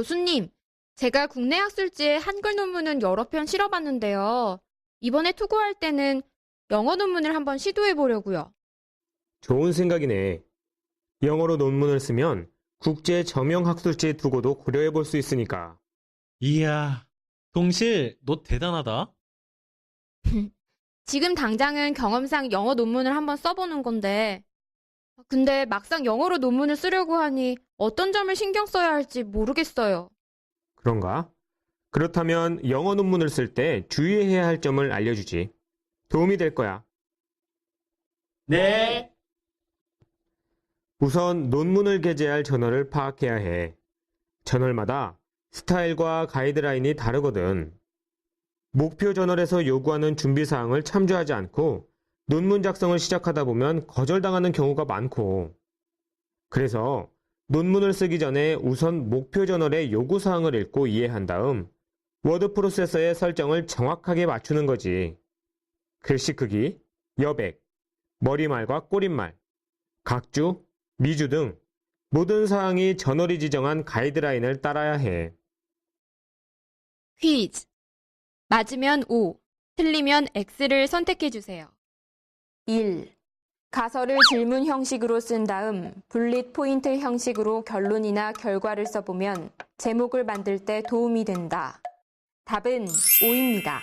교수님, 제가 국내 학술지에 한글 논문은 여러 편 실어봤는데요. 이번에 투고할 때는 영어 논문을 한번 시도해 보려고요. 좋은 생각이네. 영어로 논문을 쓰면 국제 저명 학술지에 두고도 고려해 볼 수 있으니까. 이야, 동실, 너 대단하다. 지금 당장은 경험상 영어 논문을 한번 써보는 건데, 근데 막상 영어로 논문을 쓰려고 하니 어떤 점을 신경 써야 할지 모르겠어요. 그런가? 그렇다면 영어 논문을 쓸 때 주의해야 할 점을 알려주지. 도움이 될 거야. 네. 우선 논문을 게재할 저널을 파악해야 해. 저널마다 스타일과 가이드라인이 다르거든. 목표 저널에서 요구하는 준비 사항을 참조하지 않고 논문 작성을 시작하다 보면 거절당하는 경우가 많고. 그래서 논문을 쓰기 전에 우선 목표 저널의 요구 사항을 읽고 이해한 다음 워드 프로세서의 설정을 정확하게 맞추는 거지. 글씨 크기, 여백, 머리말과 꼬릿말, 각주, 미주 등 모든 사항이 저널이 지정한 가이드라인을 따라야 해. 퀴즈. 맞으면 O, 틀리면 X를 선택해 주세요. 1. 가설을 질문 형식으로 쓴 다음 분릿 포인트 형식으로 결론이나 결과를 써보면 제목을 만들 때 도움이 된다. 답은 O입니다.